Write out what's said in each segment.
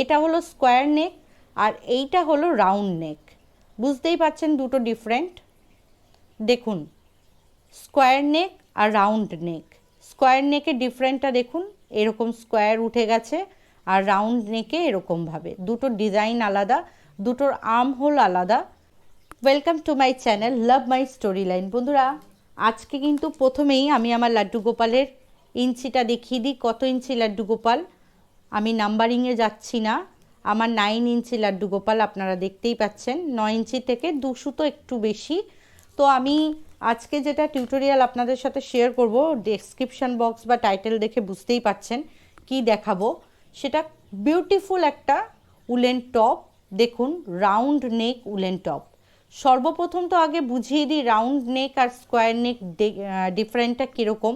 এটা হলো square neck আর এইটা হলো রাউন্ড নেক বুঝতেই পাচ্ছেন দুটো ডিফারেন্ট দেখুন স্কোয়ার নেক আর রাউন্ড নেক স্কোয়ার নেকে ডিফারেন্টটা দেখুন, এরকম স্কোয়ার উঠে গেছে আর রাউন্ড নেকে এরকমভাবে দুটো ডিজাইন আলাদা, দুটোর আর্ম হোল আলাদা। Welcome to my channel love my story line বন্ধুরা, আজকে কিন্তু প্রথমেই আমি আমার লাড্ডু গোপালের ইঞ্চিটা দেখিয়ে দিই। কত ইঞ্চি লাড্ডু গোপাল? আমি নাম্বারিংয়ে যাচ্ছি না। আমার নাইন ইঞ্চি লাড্ডু গোপাল আপনারা দেখতেই পাচ্ছেন। নয় ইঞ্চি থেকে দুশো তো একটু বেশি। তো আমি আজকে যেটা টিউটোরিয়াল আপনাদের সাথে শেয়ার করব ডেসক্রিপশন বক্স বা টাইটেল দেখে বুঝতেই পাচ্ছেন কি দেখাবো। সেটা বিউটিফুল একটা উলেন টপ দেখুন রাউন্ড নেক উলেন টপ সর্বপ্রথম তো আগে বুঝিয়ে দিই রাউন্ড নেক আর স্কোয়ার নেক ডিফারেন্টটা কীরকম।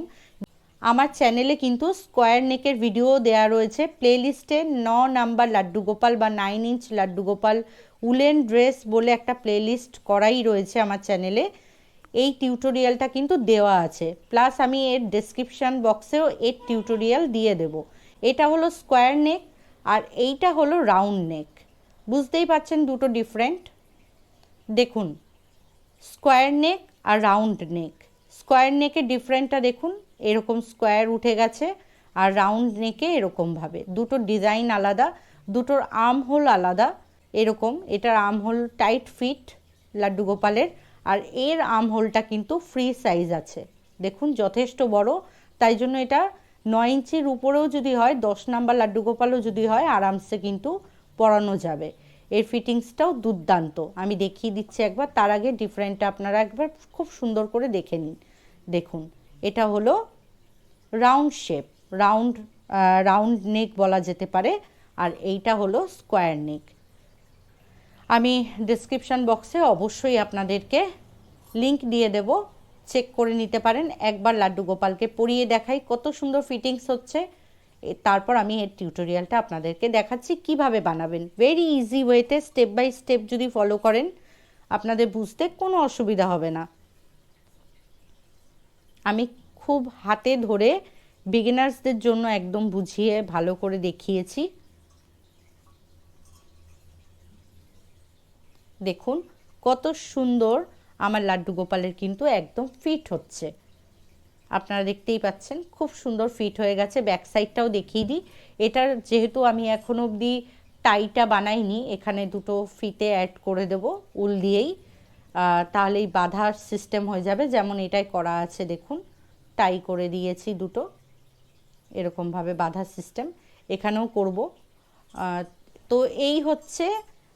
আমার চ্যানেলে কিন্তু স্কোয়ার নেকের ভিডিও দেওয়া রয়েছে। প্লেলিস্টে ন নাম্বার লাড্ডু গোপাল বা nine inch Laddu Gopal woollen dress বলে একটা প্লেলিস্ট করাই রয়েছে আমার চ্যানেলে এই টিউটোরিয়ালটা কিন্তু দেওয়া আছে। প্লাস আমি এর ডেসক্রিপশান বক্সেও এর টিউটোরিয়াল দিয়ে দেব। এটা হলো স্কোয়ার নেক আর এইটা হলো রাউন্ড নেক বুঝতেই পাচ্ছেন দুটো ডিফারেন্ট দেখুন স্কোয়ার নেক আর রাউন্ড নেক স্কোয়ার নেকের ডিফারেন্টটা দেখুন। এরকম স্কোয়ার উঠে গেছে আর রাউন্ড নেকে এরকমভাবে দুটো ডিজাইন আলাদা, দুটোর আর্ম হোল আলাদা, এরকম। এটার arm hole tight fit Laddu গোপালের আর এর আর্ম হোলটা কিন্তু ফ্রি সাইজ আছে। দেখুন, যথেষ্ট বড়। তাই জন্য এটা নয় ইঞ্চির উপরেও যদি হয়, দশ নাম্বার লাড্ডু গোপালও যদি হয়, আরামসে কিন্তু পরানো যাবে। এর ফিটিংসটাও দুর্দান্ত। আমি দেখিয়ে দিচ্ছি একবার, তার আগে ডিফারেন্টটা আপনারা একবার খুব সুন্দর করে দেখে নিন। দেখুন এটা হলো round shape, round round neck বলা যেতে পারে, আর এইটা হলো স্কোয়ার নেক। আমি ডিসক্রিপশান বক্সে অবশ্যই আপনাদেরকে লিংক দিয়ে দেব চেক করে নিতে পারেন। একবার লাড্ডু গোপালকে পরিয়ে দেখাই কত সুন্দর ফিটিংস হচ্ছে। তারপর আমি এর টিউটোরিয়ালটা আপনাদেরকে দেখাচ্ছি কীভাবে বানাবেন। ভেরি ইজি ওয়েতে স্টেপ বাই স্টেপ যদি ফলো করেন, আপনাদের বুঝতে কোনো অসুবিধা হবে না। আমি খুব হাতে ধরে বিগিনার্সদের জন্য একদম বুঝিয়ে, ভালো করে দেখিয়েছি। দেখুন, কত সুন্দর আমার লাড্ডু গোপালের কিন্তু একদম ফিট হচ্ছে। আপনারা দেখতেই পাচ্ছেন, খুব সুন্দর ফিট হয়ে গেছে। ব্যাক সাইডটাও দেখিয়ে দিই। এটার যেহেতু আমি এখনও অবধি টাইটা বানাইনি, এখানে দুটো ফিতে অ্যাড করে দেব, উল দিয়েই। তাহলেই বাঁধার সিস্টেম হয়ে যাবে। যেমন এটাই করা আছে, দেখুন টাই করে দিয়েছি দুটো। এরকমভাবে বাঁধার সিস্টেম এখানেও করব। তো এই হচ্ছে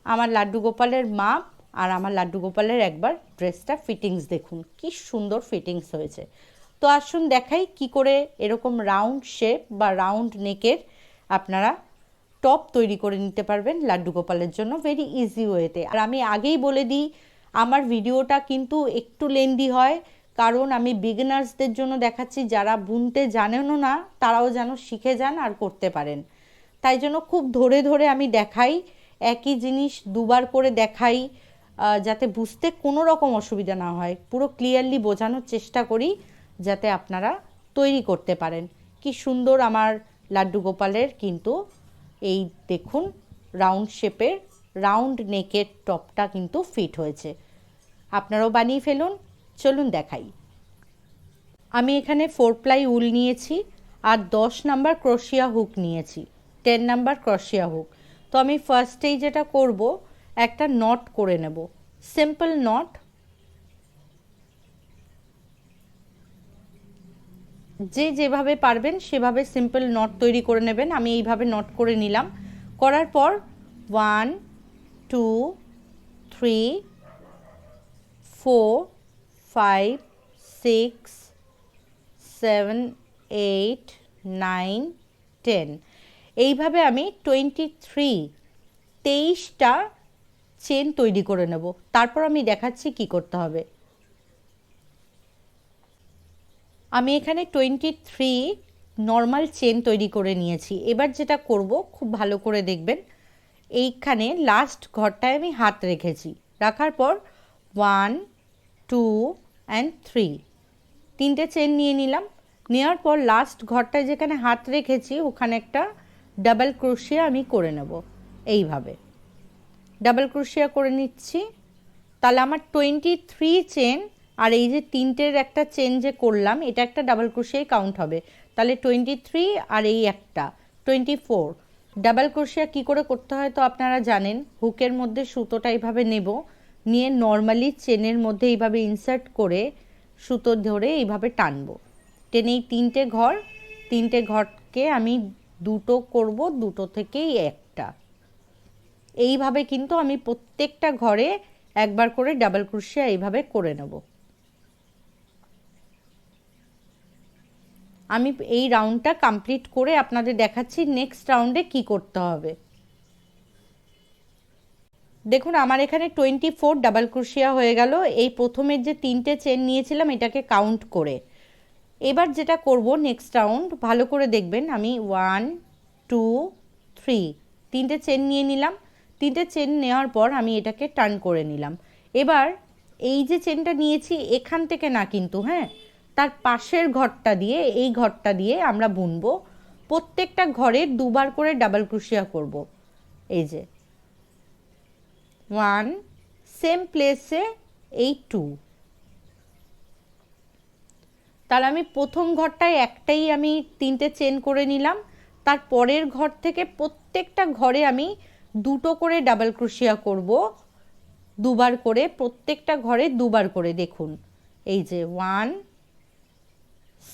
আমার লাড্ডু গোপালের মাপ আর আমার লাড্ডু গোপালের একবার ড্রেসটা ফিটিংস দেখুন। কি সুন্দর ফিটিংস হয়েছে। তো আসুন দেখাই কি করে এরকম রাউন্ড শেপ বা রাউন্ড নেকের আপনারা টপ তৈরি করে নিতে পারবেন লাড্ডু গোপালের জন্য। ভেরি ইজি ওয়েতে আর আমি আগেই বলে দিই আমার ভিডিওটা কিন্তু একটু লেন্দি হয়, কারণ আমি বিগিনার্সদের জন্য দেখাচ্ছি, যারা বুনতে জানেনও না, তারাও যেন শিখে যান আর করতে পারেন। তাই জন্য খুব ধরে ধরে আমি দেখাই, একই জিনিস দুবার করে দেখাই যাতে বুঝতে কোনো রকম অসুবিধা না হয়। পুরো ক্লিয়ারলি বোঝানোর চেষ্টা করি, যাতে আপনারা তৈরি করতে পারেন। কি সুন্দর আমার লাড্ডু গোপালের কিন্তু এই দেখুন রাউন্ড শেপের রাউন্ড নেকের টপটা কিন্তু ফিট হয়েছে। আপনারাও বানিয়ে ফেলুন, চলুন দেখাই। আমি এখানে ফোর প্লাই উল নিয়েছি আর দশ নাম্বার ক্রোশিয়া হুক নিয়েছি টেন নাম্বার ক্রোশিয়া হুক তো আমি ফার্স্টেই যেটা করব, একটা নট করে নেব সিম্পল নট যে যেভাবে পারবেন সেভাবে সিম্পল নট তৈরি করে নেবেন, আমি এইভাবে নট করে নিলাম। করার পর one two three four five six seven eight nine ten এইভাবে আমি টোয়েন্টি থ্রি তেইশটা চেন তৈরি করে নেব। তারপর আমি দেখাচ্ছি কি করতে হবে। আমি এখানে টোয়েন্টি থ্রি নর্মাল চেন তৈরি করে নিয়েছি। এবার যেটা করব, খুব ভালো করে দেখবেন, এইখানে লাস্ট ঘরটায় আমি হাত রেখেছি। রাখার পর ওয়ান টু অ্যান্ড থ্রি তিনটে চেন নিয়ে নিলাম। নেওয়ার পর লাস্ট ঘরটায় যেখানে হাত রেখেছি, ওখানে একটা ডাবল ক্রোশিয়া আমি করে নেব। এইভাবে। ডাবল ক্রোশিয়া করে নিচ্ছি। তাহলে আমার টোয়েন্টি থ্রি চেন আর এই যে তিনটের একটা চেন যে করলাম, এটা একটা ডাবল ক্রোশিয়াই কাউন্ট হবে। তাহলে টোয়েন্টি থ্রি আর এই একটা টোয়েন্টি ফোর ডাবল ক্রোশিয়া কী করে করতে হয় তো আপনারা জানেন। হুকের মধ্যে সুতোটা এইভাবে নেব। নিয়ে নর্মালি চেনের মধ্যে এইভাবে ইনসার্ট করে সুতো ধরে এইভাবে টানবো। টেনে এই তিনটে ঘর, তিনটে ঘরকে আমি দুটো করব, দুটো থেকেই একটা। এইভাবে কিন্তু আমি প্রত্যেকটা ঘরে একবার করে ডাবল ক্রোশিয়া এইভাবে করে নেব। আমি এই রাউন্ডটা কমপ্লিট করে আপনাদের দেখাচ্ছি নেক্সট রাউন্ডে কি করতে হবে। দেখুন, আমার এখানে টোয়েন্টি ফোর ডাবল ক্রোশিয়া হয়ে গেল। এই প্রথমের যে তিনটে চেন নিয়েছিলাম, এটাকে কাউন্ট করে। এবার যেটা করব নেক্সট রাউন্ড ভালো করে দেখবেন, আমি ওয়ান টু থ্রি তিনটে চেন নিয়ে নিলাম। তিনটে চেন নেওয়ার পর আমি এটাকে টার্ন করে নিলাম। এবার এই যে চেনটা নিয়েছি, এখান থেকে না কিন্তু হ্যাঁ তার পাশের ঘরটা দিয়ে, এই ঘরটা দিয়ে আমরা বুনবো। প্রত্যেকটা ঘরে দুবার করে ডাবল ক্রুশিয়া করব। এই যে। ওয়ান, সেম প্লেসে এই টু। তাহলে আমি প্রথম ঘরটায় একটাই আমি তিনটে চেন করে নিলাম। তার পরের ঘর থেকে প্রত্যেকটা ঘরে আমি দুটো করে ডাবল ক্রোশিয়া করব। দুবার করে, প্রত্যেকটা ঘরে দুবার করে দেখুন। এই যে ওয়ান,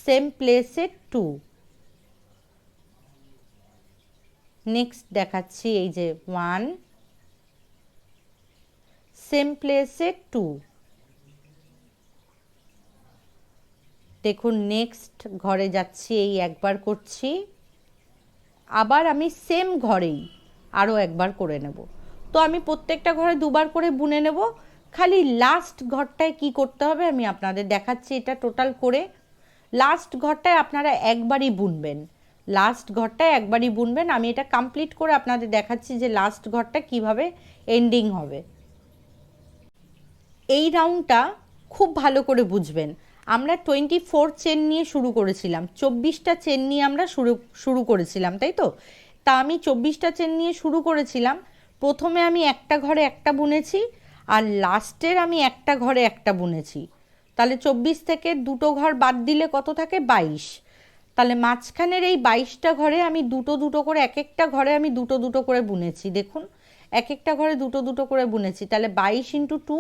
সেম প্লেসে টু। নেক্সট দেখাচ্ছি, এই যে ওয়ান সেম প্লেসে টু দেখুন নেক্সট ঘরে যাচ্ছি, এই একবার করছি। আবার আমি সেম ঘরেই আরও একবার করে নেব। তো আমি প্রত্যেকটা ঘরে দুবার করে বুনে নেব। খালি লাস্ট ঘরটায় কি করতে হবে আমি আপনাদের দেখাচ্ছি, এটা টোটাল করে। লাস্ট ঘরটায় আপনারা একবারই বুনবেন। লাস্ট ঘরটায় একবারই বুনবেন। আমি এটা কমপ্লিট করে আপনাদের দেখাচ্ছি যে লাস্ট ঘরটা কীভাবে এন্ডিং হবে। এই রাউন্ডটা খুব ভালো করে বুঝবেন। আমরা টোয়েন্টি ফোর চেন নিয়ে শুরু করেছিলাম। চব্বিশটা চেন নিয়ে আমরা শুরু শুরু করেছিলাম, তাই তো? তা আমি চব্বিশটা চেন নিয়ে শুরু করেছিলাম। প্রথমে আমি একটা ঘরে একটা বুনেছি আর লাস্টের আমি একটা ঘরে একটা বুনেছি। তাহলে চব্বিশ থেকে দুটো ঘর বাদ দিলে কত থাকে? বাইশ। তাহলে মাঝখানের এই বাইশটা ঘরে আমি দুটো দুটো করে এক একটা ঘরে আমি দুটো দুটো করে বুনেছি। দেখুন এক একটা ঘরে দুটো দুটো করে বুনেছি। তাহলে বাইশ ইন্টু টু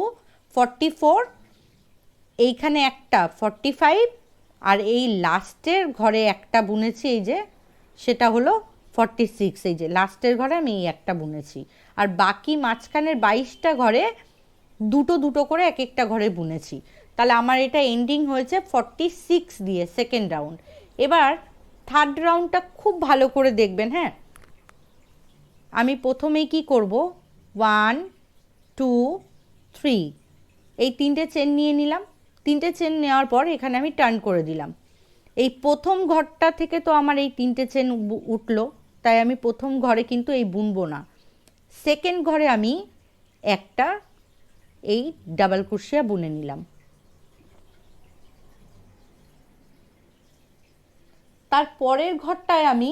ফর্টি ফোর এইখানে একটা ফর্টি ফাইভ আর এই লাস্টের ঘরে একটা বুনেছি, এই যে, সেটা হলো ফর্টি সিক্স এই যে, লাস্টের ঘরে আমি এই একটা বুনেছি। আর বাকি মাঝখানের বাইশটা ঘরে দুটো দুটো করে এক একটা ঘরে বুনেছি। তাহলে আমার এটা এন্ডিং হয়েছে ফর্টি সিক্স দিয়ে সেকেন্ড রাউন্ড এবার থার্ড রাউন্ডটা খুব ভালো করে দেখবেন হ্যাঁ? আমি প্রথমেই কি করব? ওয়ান টু থ্রি এই তিনটে চেন নিয়ে নিলাম। তিনটে চেন নেওয়ার পর এখানে আমি টার্ন করে দিলাম। এই প্রথম ঘরটা থেকে তো আমার এই তিনটে চেন উঠল, তাই আমি প্রথম ঘরে কিন্তু এই বুনবো না। সেকেন্ড ঘরে আমি একটা এই ডাবল কুশিয়া বুনে নিলাম। তার পরের ঘরটায় আমি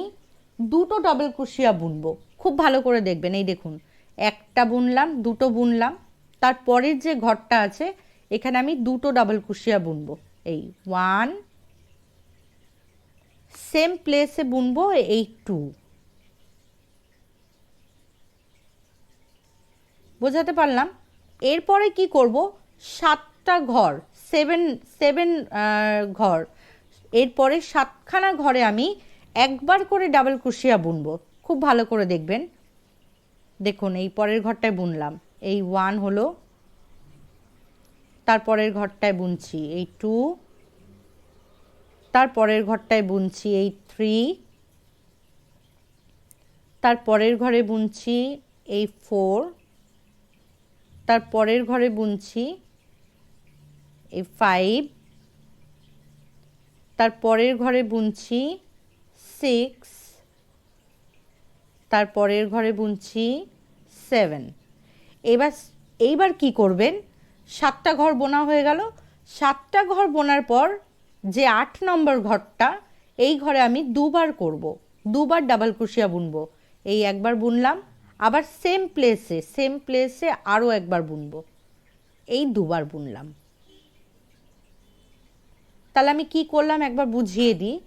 দুটো ডাবল কুশিয়া বুনবো। খুব ভালো করে দেখবেন, এই দেখুন, একটা বুনলাম, দুটো বুনলাম। তারপরের যে ঘরটা আছে, এখানে আমি দুটো ডাবল কুশিয়া বুনবো। এই ওয়ান সেম প্লেসে বুনবো এই টু বোঝাতে পারলাম? এরপরে কি করব? সাতটা ঘর সেভেন সেভেন ঘর। এরপরে সাতখানা ঘরে আমি একবার করে ডাবল কুশিয়া বুনবো। খুব ভালো করে দেখবেন। দেখুন, এই পরের ঘরটায় বুনলাম। এই ওয়ান হলো তারপরের ঘরটায় বুনছি, এই টু তারপরের ঘরটায় বুনছি, এই থ্রি তারপরের ঘরে বুনছি, এই ফোর তারপরের ঘরে বুনছি, এই ফাইভ তারপরের ঘরে বুনছি সিক্স তারপরের ঘরে বুনছি সেভেন এবার, এইবার কি করবেন? সাতটা ঘর বোনা হয়ে গেল। সাতটা ঘর বোনার পর যে আট নম্বর ঘরটা, এই ঘরে আমি দুবার করব। দুবার ডাবল কুশিয়া বুনব। এই একবার বুনলাম, আবার সেম প্লেসে সেম প্লেসে আরও একবার বুনব। এই দুবার বুনলাম। তাহলে আমি কি করলাম? একবার বুঝিয়ে দিই।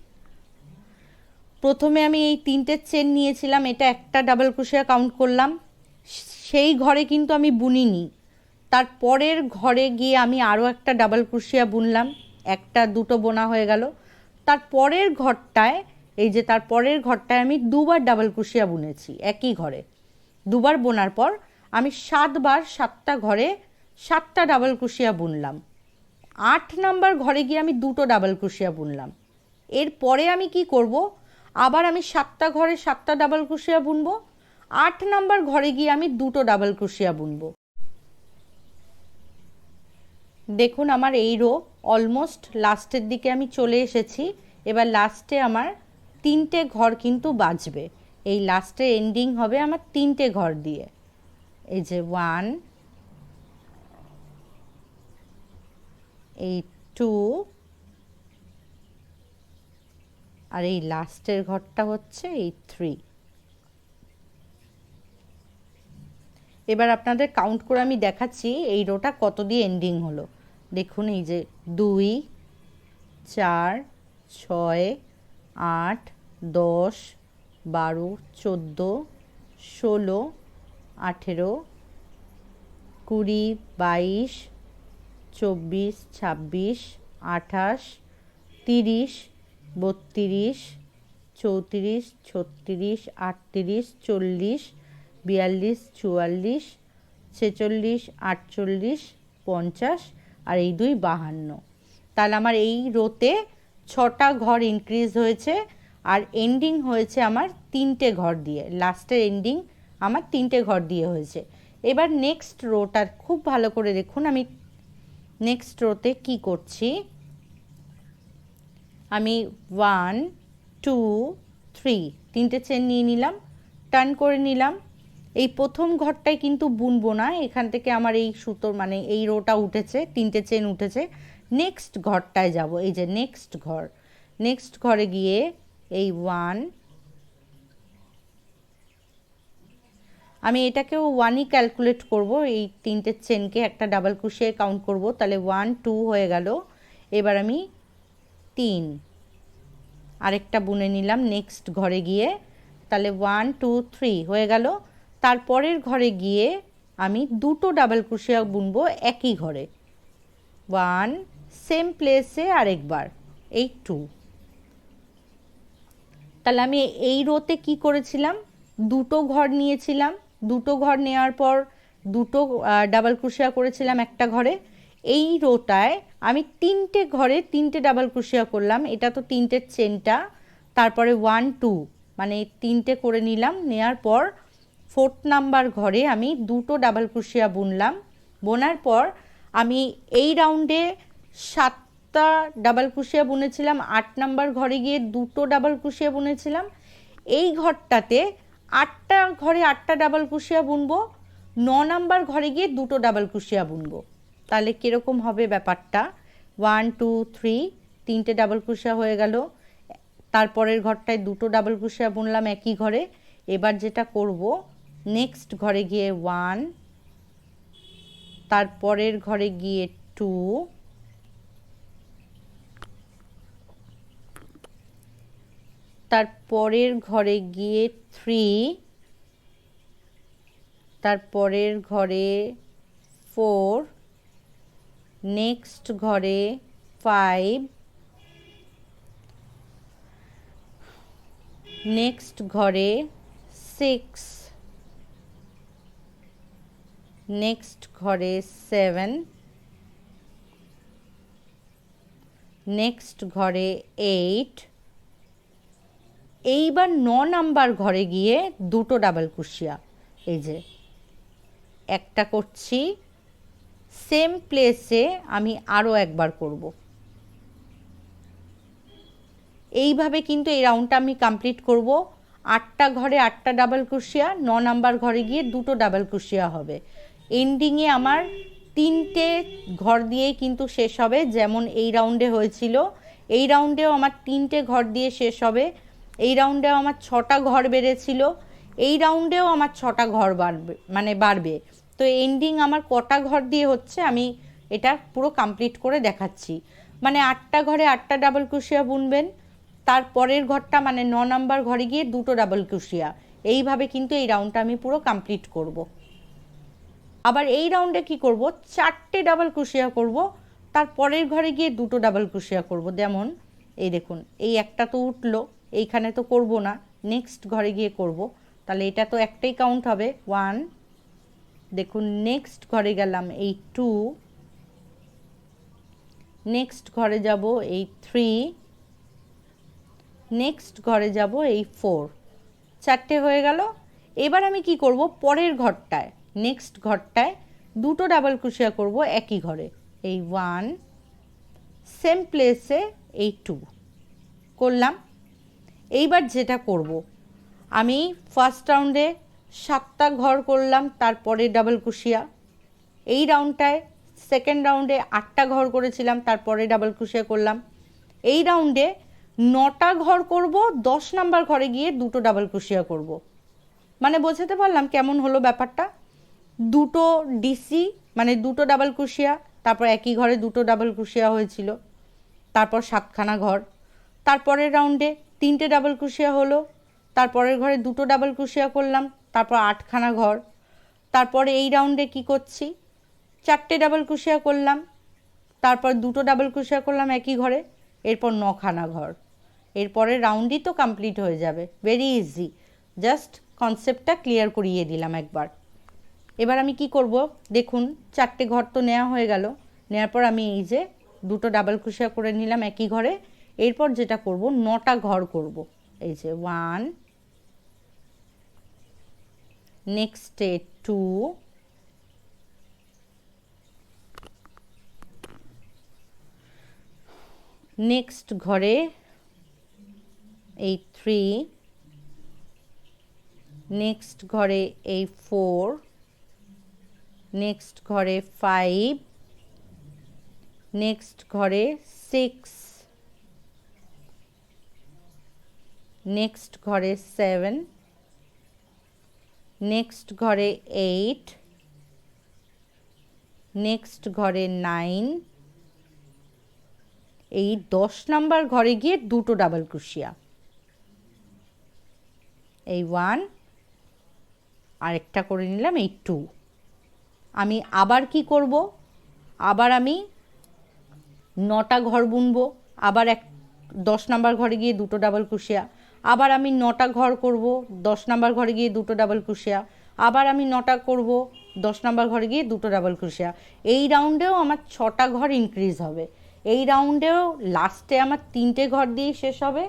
প্রথমে আমি এই তিনটে চেন নিয়েছিলাম, এটা একটা ডাবল ক্রোশিয়া কাউন্ট করলাম। সেই ঘরে কিন্তু আমি বুনিনি। তার পরের ঘরে গিয়ে আমি আরও একটা ডাবল ক্রোশিয়া বুনলাম, একটা, দুটো বোনা হয়ে গেল। তার পরের ঘরটায়, এই যে তার পরের ঘরটায় আমি দুবার ডাবল ক্রোশিয়া বুনেছি, একই ঘরে। দুবার বোনার পর আমি সাতবার সাতটা ঘরে সাতটা ডাবল ক্রোশিয়া বুনলাম। আট নাম্বার ঘরে গিয়ে আমি দুটো ডাবল ক্রোশিয়া বুনলাম। এরপরে আমি কি করব? আবার আমি সাতটা ঘরে সাতটা ডাবল ক্রোশিয়া বুনবো আট নাম্বার ঘরে গিয়ে আমি দুটো ডাবল ক্রোশিয়া বুনবো। দেখুন আমার এই রো অলমোস্ট লাস্টের দিকে আমি চলে এসেছি। এবার লাস্টে আমার তিনটে ঘর কিন্তু বাজবে। এই লাস্টে এন্ডিং হবে আমার তিনটে ঘর দিয়ে। এই যে ওয়ান এই টু আর এই লাস্টের ঘরটা হচ্ছে এই থ্রি এবার আপনাদের কাউন্ট করে আমি দেখাচ্ছি এই রোটা কত দিয়ে এন্ডিং হলো। দেখুন এই যে দুই, চার, ছয়, আট, দশ, বারো, চোদ্দ, ষোলো, আঠেরো, কুড়ি, বাইশ, চব্বিশ, ছাব্বিশ, আঠাশ, তিরিশ, বত্রিশ, চৌত্রিশ, ছত্রিশ, আটত্রিশ, চল্লিশ বিয়াল্লিশ, চুয়াল্লিশ, ছেচল্লিশ, আটচল্লিশ, পঞ্চাশ আর এই দুই বাহান্ন। তাহলে আমার এই রোতে ছটা ঘর ইনক্রিজ হয়েছে আর এন্ডিং হয়েছে আমার তিনটে ঘর দিয়ে। লাস্টের এন্ডিং আমার তিনটে ঘর দিয়ে হয়েছে। এবার নেক্সট রোটার খুব ভালো করে দেখুন আমি নেক্সট রোতে কি করছি। আমি ওয়ান টু থ্রি তিনটে চেন নিয়ে নিলাম টার্ন করে নিলাম এই প্রথম ঘরটায় কিন্তু বুনবো না। এখান থেকে আমার এই সুতোর মানে এই রোটা উঠেছে, তিনটে চেন উঠেছে। নেক্সট ঘরটায় যাব। এই যে নেক্সট ঘর। নেক্সট ঘরে গিয়ে এই ওয়ান আমি এটাকেও ওয়ানই ক্যালকুলেট করব। এই তিনটে চেনকে একটা ডাবল ক্রুশিয়ে কাউন্ট করব। তাহলে ওয়ান টু হয়ে গেল। এবার আমি তিন। আরেকটা বুনে নিলাম। নেক্সট ঘরে গিয়ে তাহলে ওয়ান টু থ্রি হয়ে গেল। তারপরের ঘরে গিয়ে আমি দুটো ডাবল ক্রুশিয়া বুনবো একই ঘরে। ওয়ান, সেম প্লেসে আরেকবার, এই টু। তাহলে আমি এই রোতে কি করেছিলাম? দুটো ঘর নিয়েছিলাম। দুটো ঘর নেওয়ার পর দুটো ডাবল ক্রুশিয়া করেছিলাম একটা ঘরে। এই রোটায় আমি তিনটে ঘরে তিনটে ডাবল ক্রুশিয়া করলাম। এটা তো তিনটে চেনটা। তারপরে ওয়ান, টু মানে তিনটে করে নিলাম। নেওয়ার পর ফোর্থ নাম্বার ঘরে আমি দুটো ডাবল ক্রুশিয়া বুনলাম। বোনার পর আমি এই রাউন্ডে সাতটা ডাবল ক্রুশিয়া বুনেছিলাম, আট নাম্বার ঘরে গিয়ে দুটো ডাবল ক্রুশিয়া বুনেছিলাম। এই ঘরটাতে আটটা ঘরে আটটা ডাবল ক্রুশিয়া বুনবো, ন নাম্বার ঘরে গিয়ে দুটো ডাবল ক্রুশিয়া বুনবো। তাহলে কীরকম হবে ব্যাপারটা? ওয়ান টু থ্রি তিনটে ডাবল ক্রুশিয়া হয়ে গেল। তারপরের ঘরটায় দুটো ডাবল ক্রুশিয়া বুনলাম একই ঘরে। এবার যেটা করব নেক্সট ঘরে গিয়ে ওয়ান তারপরের ঘরে গিয়ে টু তারপরের ঘরে গিয়ে থ্রি তারপরের ঘরে ফোর নেক্সট ঘরে ফাইভ নেক্সট ঘরে সিক্স নেক্সট ঘরে সেভেন। নেক্সট ঘরে এইট। এইবার ন নাম্বার ঘরে গিয়ে দুটো ডাবল কুশিয়া। এই যে, একটা করছি। সেম প্লেসে আমি আরও একবার করব। এইভাবে কিন্তু এই রাউন্ডটা আমি কমপ্লিট করব। আটটা ঘরে আটটা ডাবল কুশিয়া, ন নাম্বার ঘরে গিয়ে দুটো ডাবল কুশিয়া হবে। এন্ডিংয়ে আমার তিনটে ঘর দিয়েই কিন্তু শেষ হবে, যেমন এই রাউন্ডে হয়েছিল। এই রাউন্ডেও আমার তিনটে ঘর দিয়ে শেষ হবে। এই রাউন্ডেও আমার ছটা ঘর বেড়েছিল। এই রাউন্ডেও আমার ছটা ঘর বাড়বে মানে বাড়বে। তো এন্ডিং আমার কটা ঘর দিয়ে হচ্ছে, আমি এটা পুরো কমপ্লিট করে দেখাচ্ছি। মানে আটটা ঘরে আটটা ডাবল কুশিয়া বুনবেন, তার পরের ঘরটা মানে ন নাম্বার ঘরে গিয়ে দুটো ডাবল কুশিয়া এইভাবে কিন্তু এই রাউন্ডটা আমি পুরো কমপ্লিট করব। আবার এই রাউন্ডে কি করব? চারটে ডাবল কুশিয়া করব, তার পরের ঘরে গিয়ে দুটো ডাবল কুশিয়া করব। যেমন এই দেখুন, এই একটা তো উঠল, এইখানে তো করব না নেক্সট ঘরে গিয়ে করব। তাহলে এটা তো একটাই কাউন্ট হবে। ওয়ান দেখুন নেক্সট ঘরে গেলাম, এই টু নেক্সট ঘরে যাব, এই থ্রি নেক্সট ঘরে যাব, এই ফোর চারটে হয়ে গেল। এবার আমি কি করব? পরের ঘরটায়। নেক্সট ঘরটায় দুটো ডাবল কুশিয়া করব একই ঘরে। এই ওয়ান সেম প্লেসে এই টু করলাম। এইবার যেটা করব, আমি ফার্স্ট রাউন্ডে সাতটা ঘর করলাম, তারপরে ডাবল কুশিয়া এই রাউন্ডটায় সেকেন্ড রাউন্ডে আটটা ঘর করেছিলাম, তারপরে ডাবল কুশিয়া করলাম। এই রাউন্ডে নটা ঘর করব, দশ নাম্বার ঘরে গিয়ে দুটো ডাবল কুশিয়া করব। মানে বোঝাতে পারলাম কেমন হলো ব্যাপারটা? দুটো ডিসি মানে দুটো ডাবল কুশিয়া তারপর একই ঘরে দুটো ডাবল কুশিয়া হয়েছিল। তারপর সাতখানা ঘর। তারপরের রাউন্ডে তিনটে ডাবল কুশিয়া হলো। তারপরের ঘরে দুটো ডাবল কুশিয়া করলাম। তারপর আটখানা ঘর। তারপরে এই রাউন্ডে কি করছি? চারটে ডাবল কুশিয়া করলাম। তারপর দুটো ডাবল কুশিয়া করলাম একই ঘরে। এরপর নখানা ঘর। এরপরে রাউন্ডই তো কমপ্লিট হয়ে যাবে। ভেরি ইজি জাস্ট কনসেপ্টটা ক্লিয়ার করিয়ে দিলাম একবার। এবার আমি কি করব? দেখুন, চারটে ঘর তো নেওয়া হয়ে গেল। নেওয়ার পর আমি এই যে দুটো ডাবল কুশিয়া করে নিলাম একই ঘরে। এরপর যেটা করব, নটা ঘর করব। এই যে ওয়ান নেক্সটে টু নেক্সট ঘরে এই থ্রি নেক্সট ঘরে এই ফোর নেক্সট ঘরে ফাইভ নেক্সট ঘরে সিক্স নেক্সট ঘরে সেভেন নেক্সট ঘরে এইট নেক্সট ঘরে নাইন এই দশ নাম্বার ঘরে গিয়ে দুটো ডাবল ক্রুশিয়া এই ওয়ান আরেকটা করে নিলাম, এই টু আমি আবার কি করব? আবার আমি নটা ঘর বুনব, আবার এক দশ নাম্বার ঘরে গিয়ে দুটো ডাবল কুশিয়া, আবার আমি নটা ঘর করব, দশ নাম্বার ঘরে গিয়ে দুটো ডাবল কুশিয়া, আবার আমি নটা করব, দশ নাম্বার ঘরে গিয়ে দুটো ডাবল কুশিয়া। এই রাউন্ডেও আমার ছটা ঘর ইনক্রিজ হবে। এই রাউন্ডেও লাস্টে আমার তিনটে ঘর দিয়েই শেষ হবে।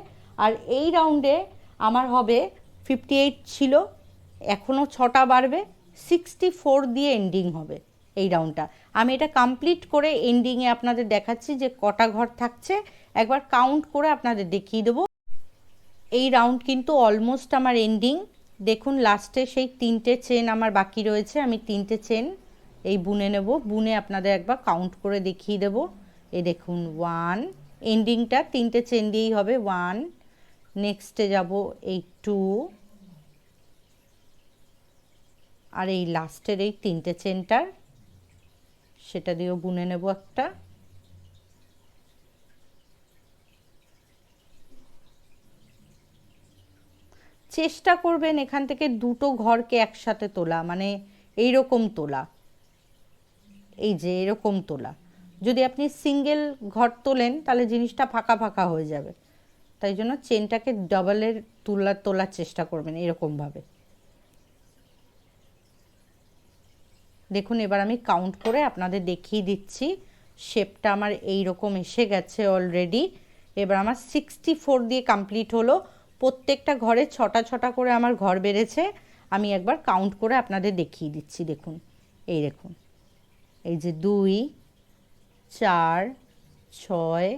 আর এই রাউন্ডে আমার হবে ফিফটি এইট ছিল এখনও ছটা বাড়বে। সিক্সটি ফোর দিয়ে এন্ডিং হবে এই রাউন্ডটা আমি এটা কমপ্লিট করে এন্ডিংয়ে আপনাদের দেখাচ্ছি যে কটা ঘর থাকছে। একবার কাউন্ট করে আপনাদের দেখিয়ে দেবো। এই রাউন্ড কিন্তু অলমোস্ট আমার এন্ডিং দেখুন লাস্টে সেই তিনটে চেন আমার বাকি রয়েছে। আমি তিনটে চেন এই বুনে নেব। বুনে আপনাদের একবার কাউন্ট করে দেখিয়ে দেব। এই দেখুন ওয়ান এন্ডিংটা তিনটে চেন দিয়েই হবে। ওয়ান নেক্সটে যাব, এই টু আর এই লাস্টের এই তিনটে চেনটার, সেটা দিয়েও বুনে নেব একটা। চেষ্টা করবেন এখান থেকে দুটো ঘরকে একসাথে তোলা মানে এই রকম তোলা। এই যে এরকম তোলা। যদি আপনি সিঙ্গেল ঘর তোলেন, তাহলে জিনিসটা ফাঁকা ফাঁকা হয়ে যাবে। তাই জন্য চেনটাকে ডাবলের তোলা, তোলার চেষ্টা করবেন এরকমভাবে। দেখুন, এবার আমি কাউন্ট করে আপনাদের দেখিয়ে দিচ্ছি। শেপটা আমার এই রকম এসে গেছে অলরেডি এবার আমার সিক্সটি ফোর দিয়ে কমপ্লিট হলো। প্রত্যেকটা ঘরে ছটা ছটা করে আমার ঘর বেড়েছে। আমি একবার কাউন্ট করে আপনাদের দেখিয়ে দিচ্ছি, দেখুন। এই দেখুন। এই যে দুই, চার, ছয়,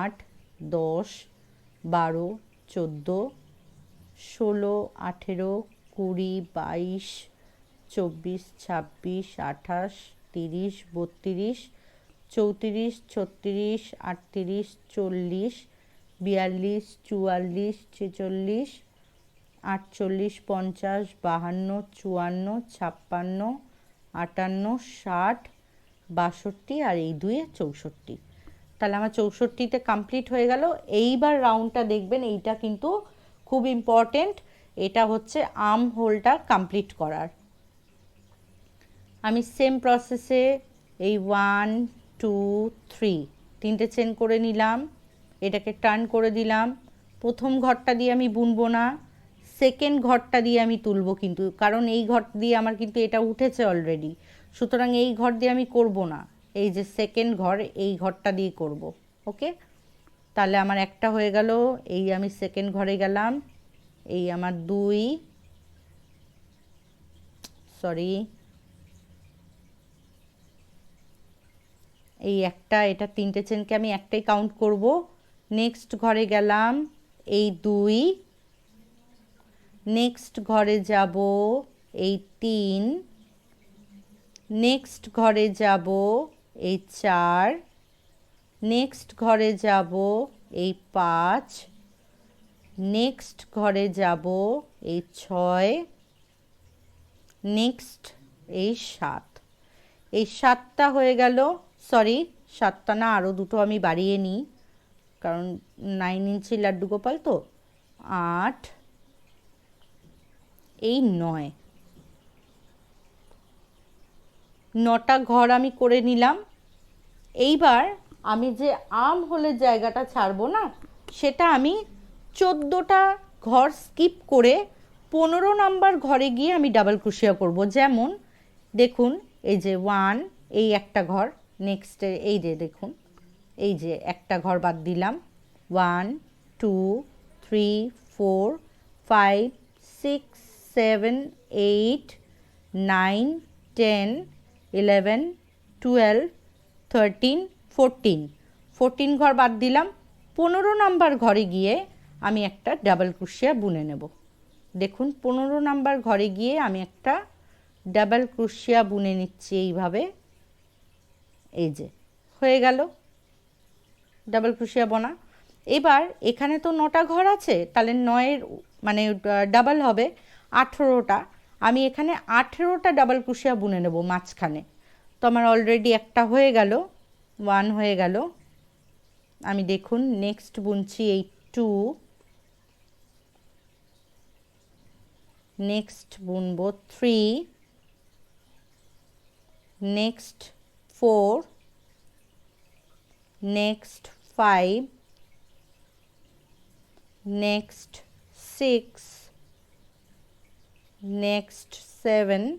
আট, দশ, বারো, চোদ্দ, ষোলো, আঠেরো, কুড়ি, বাইশ চব্বিশ, ছাব্বিশ, আঠাশ, তিরিশ, বত্রিশ, চৌত্রিশ, ছত্রিশ, আটত্রিশ, চল্লিশ, বিয়াল্লিশ, চুয়াল্লিশ, ছেচল্লিশ, আটচল্লিশ, পঞ্চাশ, বাহান্ন, চুয়ান্ন, ছাপ্পান্ন, আটান্ন, ষাট, বাষট্টি আর এই দুয়ে চৌষট্টি। তাহলে আমার চৌষট্টিতে কমপ্লিট হয়ে গেল। এইবার রাউন্ডটা দেখবেন, এইটা কিন্তু খুব ইম্পর্টেন্ট এটা হচ্ছে আর্ম হোলটা কমপ্লিট করার। আমি সেম প্রসেসে এই ওয়ান টু থ্রি তিনটে চেন করে নিলাম, এটাকে টার্ন করে দিলাম। প্রথম ঘরটা দিয়ে আমি বুনবো না সেকেন্ড ঘরটা দিয়ে আমি তুলবো কিন্তু, কারণ এই ঘর দিয়ে আমার কিন্তু এটা উঠেছে অলরেডি সুতরাং এই ঘর দিয়ে আমি করব না, এই যে সেকেন্ড ঘর, এই ঘরটা দিয়ে করব ওকে তাহলে আমার একটা হয়ে গেল, এই আমি সেকেন্ড ঘরে গেলাম, এই আমার দুই সরি এই একটা, এটা তিনটে চেনকে আমি একটাই কাউন্ট করব। নেক্সট ঘরে গেলাম, এই দুই। নেক্সট ঘরে যাব, এই তিন। নেক্সট ঘরে যাব, এই চার। নেক্সট ঘরে যাব, এই পাঁচ। নেক্সট ঘরে যাব, এই ছয়। নেক্সট এই সাত। এই সাতটা হয়ে গেল। সরি সাতটা না আরও দুটো আমি বাড়িয়ে নিই। কারণ নাইন ইঞ্চি লাড্ডু গোপাল তো। আট, এই নয়। নটা ঘর আমি করে নিলাম। এইবার আমি যে আম হলে জায়গাটা ছাড়বো না, সেটা আমি চোদ্দোটা ঘর স্কিপ করে পনেরো নাম্বার ঘরে গিয়ে আমি ডাবল ক্রুশিয়া করব। যেমন, দেখুন, এই যে ওয়ান এই একটা ঘর। নেক্সটে এই যে দেখুন, এই যে একটা ঘর বাদ দিলাম। One two three four five six seven eight nine ten eleven twelve thirteen fourteen fourteen ঘর বাদ দিলাম। পনেরো নাম্বার ঘরে গিয়ে আমি একটা ডাবল ক্রুশিয়া বুনে নেব। দেখুন, পনেরো নাম্বার ঘরে গিয়ে আমি একটা ডাবল ক্রুশিয়া বুনে নিচ্ছি এইভাবে। এই যে, হয়ে গেল। ডাবল ক্রুশিয়া বোনা। এবার এখানে তো নটা ঘর আছে, তাহলে নয়ের মানে ডাবল হবে আঠেরোটা। আমি এখানে আঠেরোটা ডাবল ক্রুশিয়া বুনে নেব মাঝখানে। তো আমার অলরেডি একটা হয়ে গেল ওয়ান হয়ে গেল। আমি দেখুন নেক্সট বুনছি এই two next বুনবো three next 4 next 5 next 6 next 7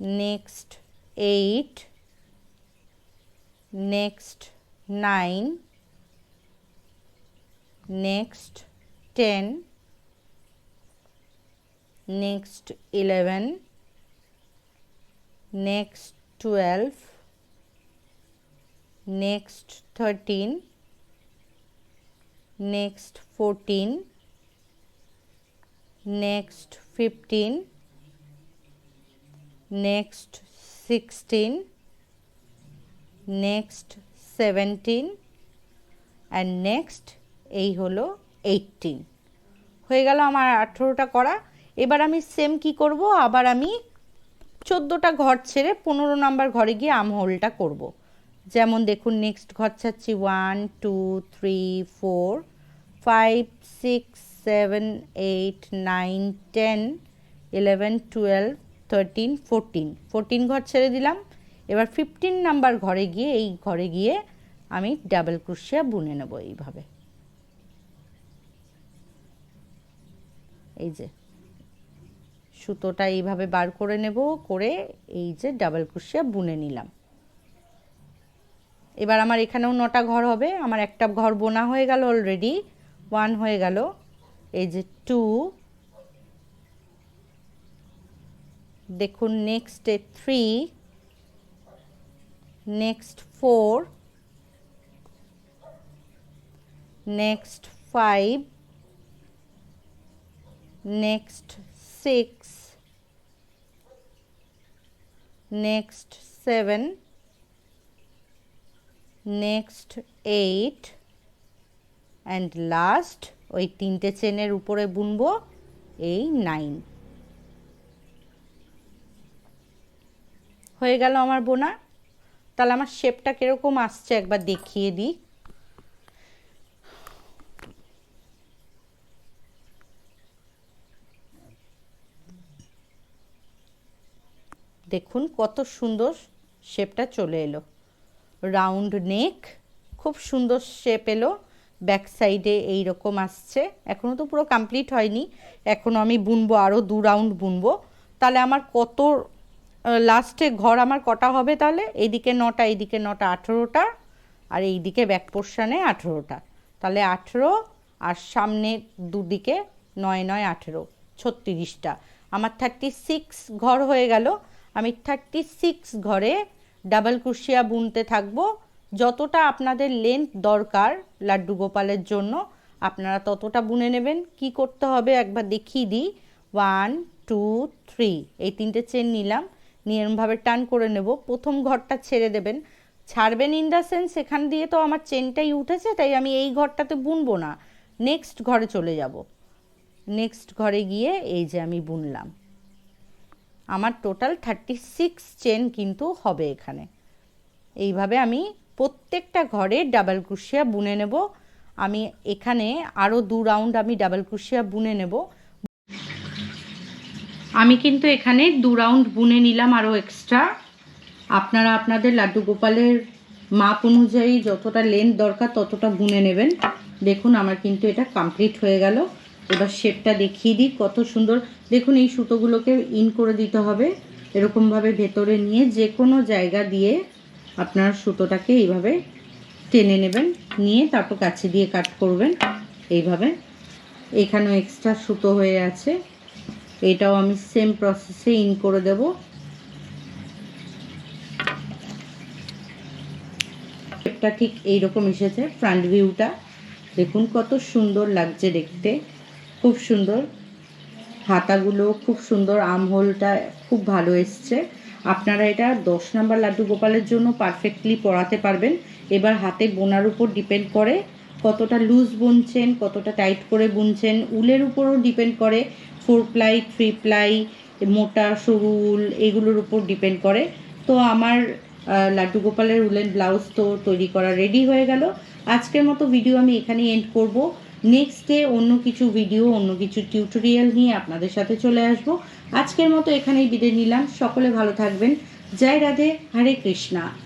next 8 next 9 next 10 next 11 next 12 next 13 next 14 next 15 next 16 next 17 and next এই হলো 18 হয়ে গেল আমার আঠেরোটা করা। এবার আমি সেম কি করব? আবার আমি চোদ্দোটা ঘর ছেড়ে পনেরো নাম্বার ঘরে গিয়ে আমহোলটা করব। যেমন দেখুন নেক্সট ঘর ছাড়ছি one two three four five six seven eight nine ten eleven twelve thirteen fourteen fourteen ঘর ছেড়ে দিলাম। এবার ফিফটিন নাম্বার ঘরে গিয়ে, এই ঘরে গিয়ে আমি ডাবল ক্রুশিয়া বুনে নেব এইভাবে। এই যে। সুতোটা এইভাবে বার করে নেব, করে এই যে ডাবল ক্রুশিয়া বুনে নিলাম। এবার আমার এখানেও নটা ঘর হবে, আমার একটা ঘর বোনা হয়ে গেল অলরেডি ওয়ান হয়ে গেল। এই যে টু দেখুন নেক্সটে three next four next five next six next seven, next eight, and last ওই তিনটে চেনের উপরে বুনবো এই নাইন। হয়ে গেল আমার বোনা। তাহলে আমার শেপটা কীরকম আসছে একবার দেখিয়ে দিই। দেখুন কত সুন্দর শেপটা চলে এলো। রাউন্ড নেক খুব সুন্দর শেপ এলো। ব্যাক সাইডে এই রকম আসছে। এখনও তো পুরো কমপ্লিট হয়নি। এখনও আমি বুনবো আরও দু রাউন্ড বুনবো। তাহলে আমার কত লাস্টে ঘর আমার কটা হবে তাহলে? এইদিকে নটা এইদিকে নটা, আঠেরোটা। আর এইদিকে ব্যাক পোর্শানে আঠেরোটা। তাহলে আঠেরো, আর সামনে দুদিকে নয় নয়, আঠেরো, ছত্রিশটা। আমার থার্টি সিক্স ঘর হয়ে গেল। আমি থার্টি সিক্স ঘরে ডাবল কুশিয়া বুনতে থাকব। যতটা আপনাদের লেন্থ দরকার লাড্ডু গোপালের জন্য, আপনারা ততটা বুনে নেবেন। কি করতে হবে একবার দেখিয়ে দিই। ওয়ান টু থ্রি এই তিনটে চেন নিলাম, নিয়ে এরমভাবে টান করে নেব। প্রথম ঘরটা ছেড়ে দেবেন। ছাড়বেন ইন দ্য সেন্স এখান দিয়ে তো আমার চেনটাই উঠেছে, তাই আমি এই ঘরটাতে বুনবো না। নেক্সট ঘরে চলে যাব। নেক্সট ঘরে গিয়ে এই যে আমি বুনলাম। আমার টোটাল থার্টি সিক্স চেন কিন্তু হবে এখানে। এইভাবে আমি প্রত্যেকটা ঘরে ডাবল ক্রুশিয়া বুনে নেব। আমি এখানে আরও দু রাউন্ড আমি ডাবল ক্রুশিয়া বুনে নেব। আমি কিন্তু এখানে দু রাউন্ড বুনে নিলাম আরও এক্সট্রা আপনারা আপনাদের লাড্ডু গোপালের মাপ অনুযায়ী যতটা লেন্থ দরকার ততটা বুনে নেবেন। দেখুন, আমার কিন্তু এটা কমপ্লিট হয়ে গেল। এবার শেপটা দেখিয়ে দিই, কত সুন্দর। দেখুন, এই সুতোগুলোকে ইন করে দিতে হবে, এরকমভাবে ভেতরে নিয়ে যে কোনো জায়গা দিয়ে আপনার সুতোটাকে এইভাবে টেনে নেবেন, নিয়ে তারপর কাছে দিয়ে কাট করবেন। এইভাবে। এখানেও এক্সট্রা সুতো হয়ে আছে। এটাও আমি সেম প্রসেসে ইন করে দেব। শেপটা ঠিক এইরকম এসেছে ফ্রন্ট ভিউটা দেখুন, কত সুন্দর লাগছে দেখতে। খুব সুন্দর। হাতাগুলো খুব সুন্দর, আমহোলটা খুব ভালো এসছে। আপনারা এটা দশ নাম্বার লাড্ডু গোপালের জন্য পারফেক্টলি পরাতে পারবেন। এবার হাতে বোনার উপর ডিপেন্ড করে কতটা লুজ বুনছেন, কতটা টাইট করে বুনছেন। উলের উপরও ডিপেন্ড করে ফোর প্লাই থ্রি প্লাই মোটা, সরু উল, এগুলোর উপর ডিপেন্ড করে। তো আমার লাড্ডু গোপালের উলেন ব্লাউজ তো তৈরি করা রেডি হয়ে গেল। আজকের মতো ভিডিও আমি এখানেই এন্ড করব। নেক্সট ডে অন্য কিছু ভিডিও অন্য কিছু টিউটোরিয়াল নিয়ে আপনাদের সাথে চলে আসব। আজকের মতো এখানেই বিদায় নিলাম। সকলে ভালো থাকবেন। জয় রাধে, হরে কৃষ্ণা।